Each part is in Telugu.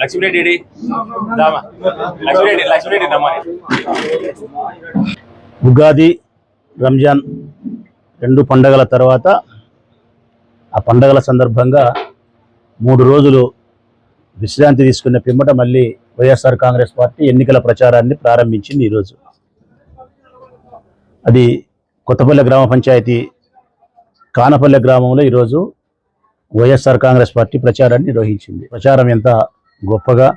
లక్ష్మీరెడ్డి లక్ష్మీరెడ్డి లక్ష్మీరెడ్డి ఉగాది రంజాన్ రెండు పండగల తర్వాత ఆ పండగల సందర్భంగా మూడు రోజులు విశ్రాంతి తీసుకున్న పిమ్మట మళ్ళీ వైఎస్ఆర్ కాంగ్రెస్ పార్టీ ఎన్నికల ప్రచారాన్ని ప్రారంభించింది ఈరోజు. అది కొత్తపల్లె గ్రామ పంచాయతీ కానపల్లె గ్రామంలో ఈరోజు వైఎస్ఆర్ కాంగ్రెస్ పార్టీ ప్రచారాన్ని నిర్వహించింది. ప్రచారం ఎంత గొప్పగా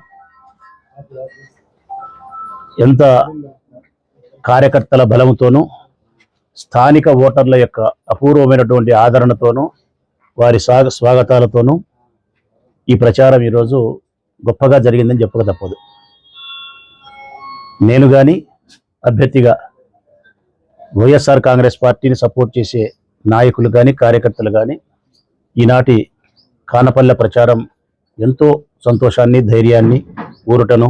ఎంత కార్యకర్తల బలంతోనూ స్థానిక ఓటర్ల యొక్క అపూర్వమైనటువంటి ఆదరణతోనూ వారి స్వాగ స్వాగతాలతోనూ ఈ ప్రచారం ఈరోజు గొప్పగా జరిగిందని చెప్పక తప్పదు. నేను కానీ అభ్యర్థిగా వైఎస్ఆర్ కాంగ్రెస్ పార్టీని సపోర్ట్ చేసే నాయకులు కానీ కార్యకర్తలు కానీ ఈనాటి కానపల్లె ప్రచారం ఎంతో సంతోషాన్ని ధైర్యాన్ని ఊరటను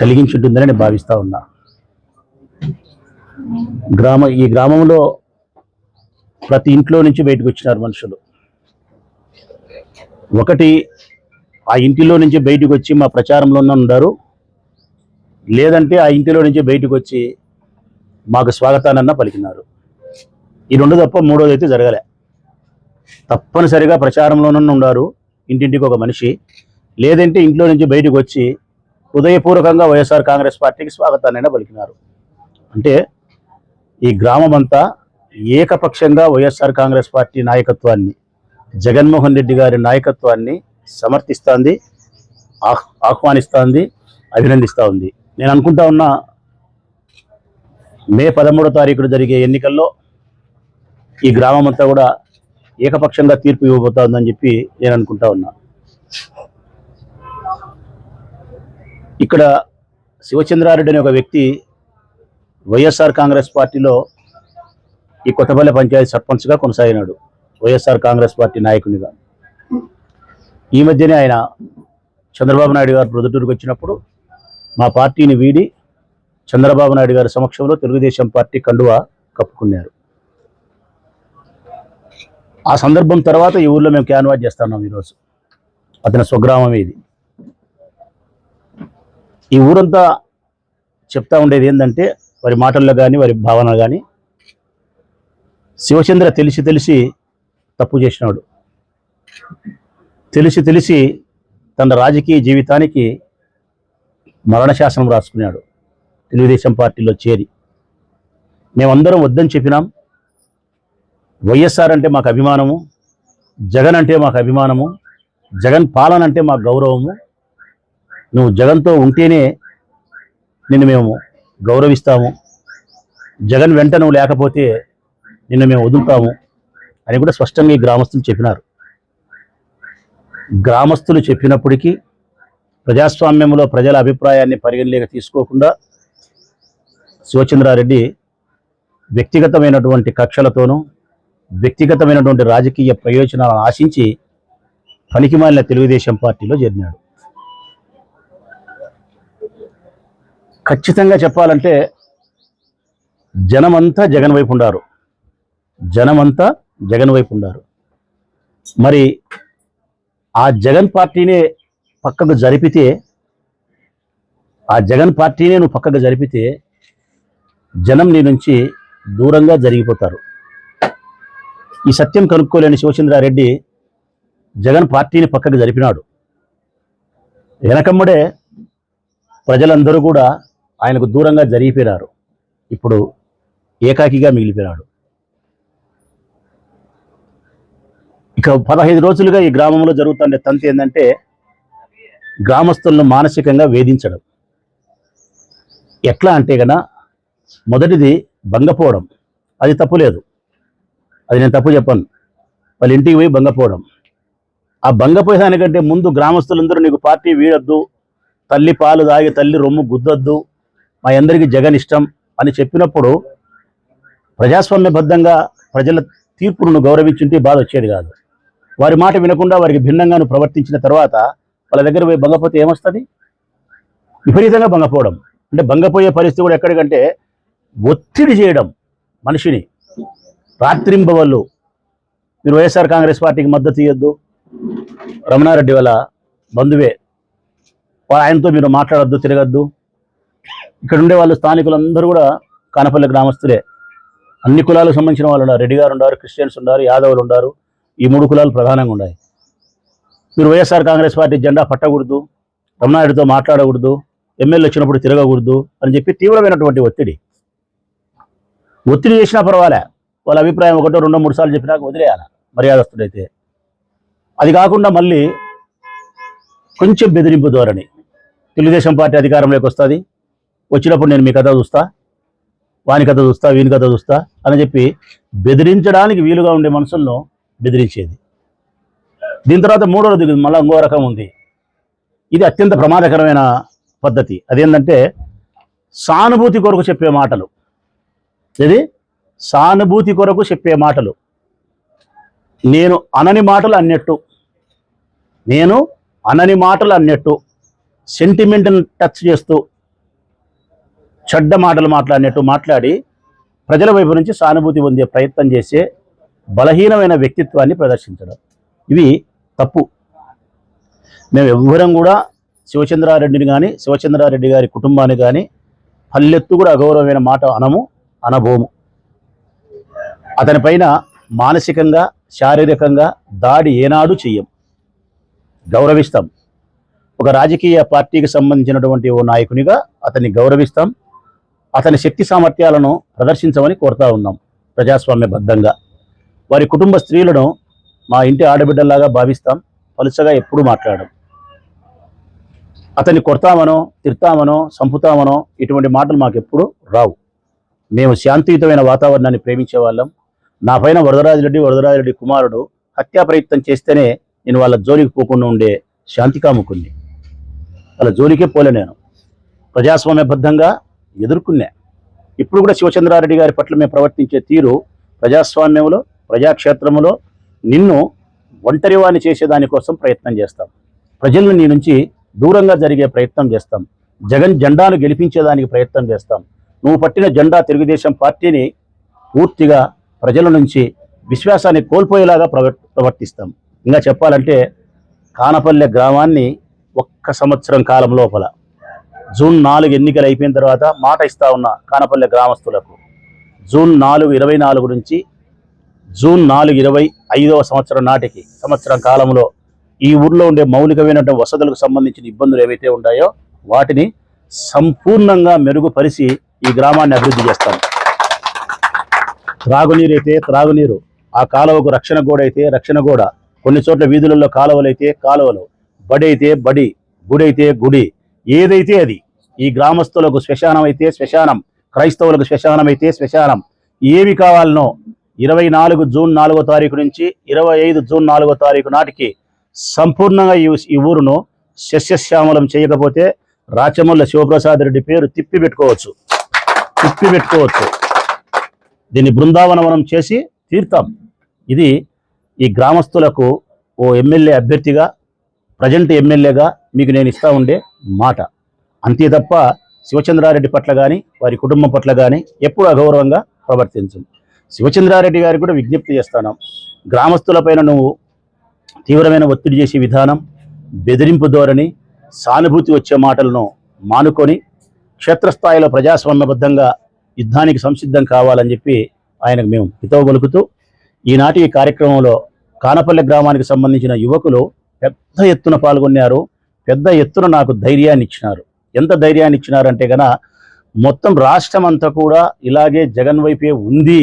కలిగించుంటుందని నేను భావిస్తూ ఉన్నా. గ్రామ ఈ గ్రామంలో ప్రతి ఇంట్లో నుంచి బయటకు వచ్చినారు మనుషులు. ఒకటి ఆ ఇంటిలో నుంచి బయటకు వచ్చి మా ప్రచారంలోనే ఉన్నారు లేదంటే ఆ ఇంటిలో నుంచి బయటకు వచ్చి మాకు స్వాగతానన్న పలికినారు. ఈ రెండు తప్ప మూడోది అయితే జరగలే. తప్పనిసరిగా ప్రచారంలోనూ ఉన్నారు ఇంటింటికి ఒక మనిషి. లేదంటే ఇంట్లో నుంచి బయటకు వచ్చి హృదయపూర్వకంగా వైఎస్ఆర్ కాంగ్రెస్ పార్టీకి స్వాగతాన్నైనా పలికినారు. అంటే ఈ గ్రామం అంతా ఏకపక్షంగా వైఎస్ఆర్ కాంగ్రెస్ పార్టీ నాయకత్వాన్ని జగన్మోహన్ రెడ్డి గారి నాయకత్వాన్ని సమర్థిస్తోంది ఆహ్ ఆహ్వానిస్తోంది అభినందిస్తూ ఉంది. నేను అనుకుంటా ఉన్నా మే పదమూడో తారీఖున జరిగే ఎన్నికల్లో ఈ గ్రామం అంతా కూడా ఏకపక్షంగా తీర్పు ఇవ్వబోతోందని చెప్పి నేను అనుకుంటా ఉన్నా. ఇక్కడ శివచంద్రారెడ్డి అనే ఒక వ్యక్తి వైఎస్ఆర్ కాంగ్రెస్ పార్టీలో ఈ కొత్తపల్లి పంచాయతీ సర్పంచ్గా కొనసాగినాడు వైఎస్ఆర్ కాంగ్రెస్ పార్టీ నాయకునిగా. ఈ మధ్యనే ఆయన చంద్రబాబు నాయుడు గారు ప్రొద్దుటూరుకు వచ్చినప్పుడు మా పార్టీని వీడి చంద్రబాబు నాయుడు గారి సమక్షంలో తెలుగుదేశం పార్టీ కండువా కప్పుకున్నారు. ఆ సందర్భం తర్వాత ఈ ఊర్లో మేము క్యాన్వాస్ చేస్తున్నాం ఈరోజు. అతని స్వగ్రామం ఇది. ఈ ఊరంతా చెప్తా ఉండేది ఏంటంటే వారి మాటల్లో కానీ వారి భావన కానీ శివచంద్ర తెలిసి తెలిసి తప్పు చేసినాడు. తెలిసి తెలిసి తన రాజకీయ జీవితానికి మరణశాసనం రాసుకున్నాడు. తెలుగుదేశం పార్టీలో చేరి. మేమందరం వద్దని చెప్పినాం. వైఎస్ఆర్ అంటే మాకు అభిమానము జగన్ అంటే మాకు అభిమానము జగన్ పాలన అంటే మాకు గౌరవము. నువ్వు జగన్తో ఉంటేనే నిన్ను మేము గౌరవిస్తాము. జగన్ వెంట నువ్వు లేకపోతే నిన్ను మేము వదులుతాము అని కూడా స్పష్టంగా ఈ గ్రామస్తులు చెప్పినారు. గ్రామస్తులు చెప్పినప్పటికీ ప్రజాస్వామ్యంలో ప్రజల అభిప్రాయాన్ని పరిగణలేక తీసుకోకుండా శివచంద్రారెడ్డి వ్యక్తిగతమైనటువంటి కక్షలతోనూ వ్యక్తిగతమైనటువంటి రాజకీయ ప్రయోజనాలను ఆశించి పనికిమాలిన తెలుగుదేశం పార్టీలో చేరినాడు. ఖచ్చితంగా చెప్పాలంటే జనమంతా జగన్ వైపు ఉండారు. జనమంతా జగన్ వైపు ఉండారు. మరి ఆ జగన్ పార్టీనే పక్కకు జరిపితే ఆ జగన్ పార్టీనే నువ్వు పక్కకు జరిపితే జనం నీ నుంచి దూరంగా జరిగిపోతారు. ఈ సత్యం కనుక్కోలేని శివచంద్రారెడ్డి జగన్ పార్టీని పక్కకు జరిపినాడు. వెనకమ్మడే ప్రజలందరూ కూడా ఆయనకు దూరంగా జరిగిపోయినారు. ఇప్పుడు ఏకాకిగా మిగిలిపోయినాడు. ఇక పదహైదు రోజులుగా ఈ గ్రామంలో జరుగుతున్న తంతు ఏంటంటే గ్రామస్తులను మానసికంగా వేధించడం. ఎట్లా అంటే గన మొదటిది భంగపోవడం. అది తప్పులేదు. అది నేను తప్పు చెప్పను. వాళ్ళ ఇంటికి పోయి భంగపోవడం ఆ భంగపోయేదానికంటే ముందు గ్రామస్తులందరూ నీకు పార్టీ వీడొద్దు తల్లి పాలు తాగి తల్లి రొమ్ము గుద్దొద్దు మా అందరికీ జగన్ ఇష్టం అని చెప్పినప్పుడు ప్రజాస్వామ్యబద్ధంగా ప్రజల తీర్పును గౌరవించుంటే బాధ వచ్చేది కాదు. వారి మాట వినకుండా వారికి భిన్నంగాను ప్రవర్తించిన తర్వాత వాళ్ళ దగ్గర పోయి భంగపోతే ఏమొస్తుంది? విపరీతంగా భంగపోవడం అంటే భంగపోయే పరిస్థితి కూడా ఎక్కడికంటే ఒత్తిడి చేయడం మనిషిని. రాత్రింబవళ్ళు. మీరు వైఎస్ఆర్ కాంగ్రెస్ పార్టీకి మద్దతు ఇవ్వద్దు రమణారెడ్డి వాళ్ళ బంధువే. ఆయనతో మీరు మాట్లాడద్దు తిరగద్దు. ఇక్కడ ఉండే వాళ్ళు స్థానికులందరూ కూడా కానపల్లి గ్రామస్తులే. అన్ని కులాలకు సంబంధించిన వాళ్ళు ఉన్నారు. రెడ్డి గారు ఉన్నారు క్రిస్టియన్స్ ఉన్నారు యాదవులు ఉన్నారు. ఈ మూడు కులాలు ప్రధానంగా ఉన్నాయి. మీరు వైఎస్ఆర్ కాంగ్రెస్ పార్టీ జెండా పట్టకూడదు రమణారెడ్డితో మాట్లాడకూడదు ఎమ్మెల్యే వచ్చినప్పుడు తిరగకూడదు అని చెప్పి తీవ్రమైనటువంటి ఒత్తిడి. ఒత్తిడి చేసినా పర్వాలే. వాళ్ళ అభిప్రాయం ఒకటో రెండో మూడు సార్లు చెప్పినాక వదిలేయాలి మర్యాదస్తుడైతే అది కాకుండా మళ్ళీ కొంచెం బెదిరింపు ధోరణి. తెలుగుదేశం పార్టీ అధికారంలోకి వస్తుంది. వచ్చినప్పుడు నేను మీ కథ చూస్తా వాని కథ చూస్తా వీని కథ చూస్తా అని చెప్పి బెదిరించడానికి వీలుగా ఉండే మనుషులను బెదిరించేది. దీని తర్వాత మూడవది మళ్ళీ ఇంకో రకం ఉంది. ఇది అత్యంత ప్రమాదకరమైన పద్ధతి. అదేంటంటే సానుభూతి కొరకు చెప్పే మాటలు. ఇది సానుభూతి కొరకు చెప్పే మాటలు. నేను అనని మాటలు అన్నట్టు. నేను అనని మాటలు అన్నట్టు. సెంటిమెంట్ని టచ్ చేస్తూ చెడ్డ మాటలు మాట్లాడినట్టు మాట్లాడి ప్రజల వైపు నుంచి సానుభూతి పొందే ప్రయత్నం చేసే బలహీనమైన వ్యక్తిత్వాన్ని ప్రదర్శించడం. ఇవి తప్పు. మేము ఎవ్వరం కూడా శివచంద్రారెడ్డిని కానీ శివచంద్రారెడ్డి గారి కుటుంబాన్ని కానీ పల్లెత్తు కూడా అగౌరవమైన మాట అనము అనబోము. అతనిపైన మానసికంగా శారీరకంగా దాడి ఏనాడు చెయ్యం. గౌరవిస్తాం. ఒక రాజకీయ పార్టీకి సంబంధించినటువంటి ఓ నాయకునిగా అతన్ని గౌరవిస్తాం. అతని శక్తి సామర్థ్యాలను ప్రదర్శించమని కోరుతా ఉన్నాం ప్రజాస్వామ్యబద్ధంగా. వారి కుటుంబ స్త్రీలను మా ఇంటి ఆడబిడ్డల్లాగా భావిస్తాం. పలుచగా ఎప్పుడూ మాట్లాడడం. అతన్ని కొడతామనో తిడతామనో సంపుతామనో ఇటువంటి మాటలు మాకెప్పుడు రావు. మేము శాంతియుతమైన వాతావరణాన్ని ప్రేమించే వాళ్ళం. నా పైన వరదరాజరెడ్డి వరదరాజరెడ్డి కుమారుడు హత్యా ప్రయత్నం చేస్తేనే నేను వాళ్ళ జోలికి పోకుండా ఉండే శాంతి కాముకుని వాళ్ళ జోలికే పోలే నేను. ప్రజాస్వామ్యబద్ధంగా ఎదుర్కొన్నా. ఇప్పుడు కూడా శివచంద్రారెడ్డి గారి పట్ల మేము ప్రవర్తించే తీరు ప్రజాస్వామ్యంలో ప్రజాక్షేత్రంలో నిన్ను ఒంటరివాణి చేసేదానికోసం ప్రయత్నం చేస్తాం. ప్రజలను నీ నుంచి దూరంగా జరిగే ప్రయత్నం చేస్తాం. జగన్ జెండాను గెలిపించేదానికి ప్రయత్నం చేస్తాం. నువ్వు పట్టిన జెండా తెలుగుదేశం పార్టీని పూర్తిగా ప్రజల నుంచి విశ్వాసాన్ని కోల్పోయేలాగా ప్రవ ప్రవర్తిస్తాం. ఇంకా చెప్పాలంటే కానపల్లె గ్రామాన్ని ఒక్క సంవత్సరం కాలం లోపల జూన్ నాలుగు ఎన్నికలు అయిపోయిన తర్వాత మాట ఇస్తా ఉన్న కానపల్లె గ్రామస్తులకు జూన్ నాలుగు ఇరవై నాలుగు నుంచి జూన్ నాలుగు ఇరవై ఐదవ సంవత్సరం నాటికి సంవత్సరం కాలంలో ఈ ఊర్లో ఉండే మౌలికమైనటువంటి వసతులకు సంబంధించిన ఇబ్బందులు ఏవైతే ఉన్నాయో వాటిని సంపూర్ణంగా మెరుగుపరిచి ఈ గ్రామాన్ని అభివృద్ధి చేస్తాం. త్రాగునీరు అయితే త్రాగునీరు ఆ కాలువకు రక్షణ గోడ అయితే రక్షణ గోడ కొన్ని చోట్ల వీధులలో కాలువలు అయితే కాలువలు బడి అయితే బడి గుడి అయితే గుడి ఏదైతే అది ఈ గ్రామస్తులకు శ్మశానం అయితే శ్మశానం క్రైస్తవులకు శ్మశానం అయితే శ్మశానం ఏవి కావాలనో ఇరవై నాలుగు జూన్ నాలుగో తారీఖు నుంచి ఇరవై ఐదు జూన్ నాలుగో తారీఖు నాటికి సంపూర్ణంగా ఈ ఊరును శస్యశ్యామలం చేయకపోతే రాచమల్ల శివప్రసాద్ రెడ్డి పేరు తిప్పి పెట్టుకోవచ్చు తిప్పి పెట్టుకోవచ్చు దీన్ని బృందావనవనం చేసి తీర్థం ఇది ఈ గ్రామస్తులకు ఓ ఎమ్మెల్యే అభ్యర్థిగా ప్రజెంట్ ఎమ్మెల్యేగా మీకు నేను ఇస్తా ఉండే మాట. అంతే తప్ప శివచంద్రారెడ్డి పట్ల కానీ వారి కుటుంబం పట్ల కానీ ఎప్పుడు అగౌరవంగా ప్రవర్తించు. శివచంద్రారెడ్డి గారికి కూడా విజ్ఞప్తి చేస్తాను. గ్రామస్తులపైన నువ్వు తీవ్రమైన ఒత్తిడి చేసే విధానం బెదిరింపు ధోరణి సానుభూతి వచ్చే మాటలను మానుకొని క్షేత్రస్థాయిలో ప్రజాస్వామ్యబద్ధంగా యుద్ధానికి సంసిద్ధం కావాలని చెప్పి ఆయనకు మేము హితవు పలుకుతూ ఈనాటి ఈ కార్యక్రమంలో కానపల్లె గ్రామానికి సంబంధించిన యువకులు పెద్ద ఎత్తున పాల్గొన్నారు. పెద్ద ఎత్తున నాకు ధైర్యాన్ని ఇచ్చినారు. ఎంత ధైర్యాన్ని ఇచ్చినారంటే గన మొత్తం రాష్ట్రం అంతా కూడా ఇలాగే జగన్ వైపే ఉంది.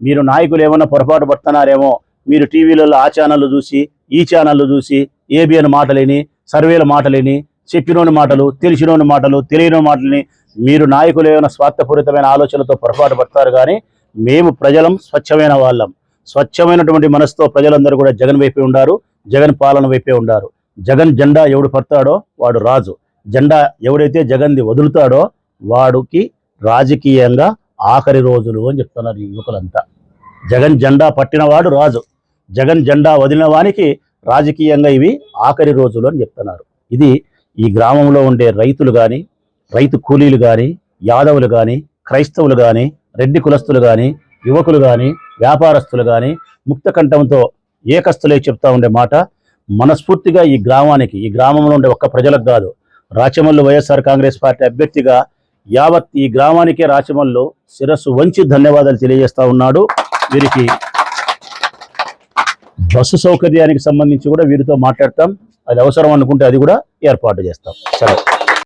మీరు నాయకులు ఏమైనా పొరపాటు పడుతున్నారేమో మీరు టీవీలలో ఆ ఛానళ్ళు చూసి ఈ ఛానళ్ళు చూసి ఏబిఎన్ మాటలేని సర్వేల మాటలేని చెప్పినోని మాటలు తెలిసినోని మాటలు తెలియని మాటలని మీరు నాయకులు ఏమైనా స్వార్థపూరితమైన ఆలోచనలతో పొరపాటు పడతారు కానీ మేము ప్రజలం స్వచ్ఛమైన వాళ్ళం. స్వచ్ఛమైనటువంటి మనసుతో ప్రజలందరూ కూడా జగన్ వైపే ఉండారు జగన్ పాలన వైపే ఉండారు. జగన్ జెండా ఎవడు పడతాడో వాడు రాజు. జెండా ఎవడైతే జగన్ది వదులుతాడో వాడికి రాజకీయంగా ఆఖరి రోజులు అని చెప్తున్నారు ఈ యువకులంతా. జగన్ జెండా పట్టినవాడు రాజు. జగన్ జెండా వదిలిన వానికి రాజకీయంగా ఇవి ఆఖరి రోజులు అని చెప్తున్నారు. ఇది ఈ గ్రామంలో ఉండే రైతులు కానీ రైతు కూలీలు కానీ యాదవులు కానీ క్రైస్తవులు కానీ రెడ్డి కులస్తులు కానీ యువకులు కానీ వ్యాపారస్తులు కానీ ముక్త కంఠంతో ఏకస్తులే చెప్తా ఉండే మాట మనస్ఫూర్తిగా ఈ గ్రామానికి ఈ గ్రామంలో ఉండే ఒక్క ప్రజలకు కాదు. రాచమల్లు వైఎస్ఆర్ కాంగ్రెస్ పార్టీ అభ్యర్థిగా యావత్ ఈ గ్రామానికే రాచమల్లు శిరస్సు వంచి ధన్యవాదాలు తెలియజేస్తా ఉన్నాడు. వీరికి బస్సు సౌకర్యానికి సంబంధించి కూడా వీరితో మాట్లాడతాం. అది అవసరం అనుకుంటే అది కూడా ఏర్పాటు చేస్తాం. సరే.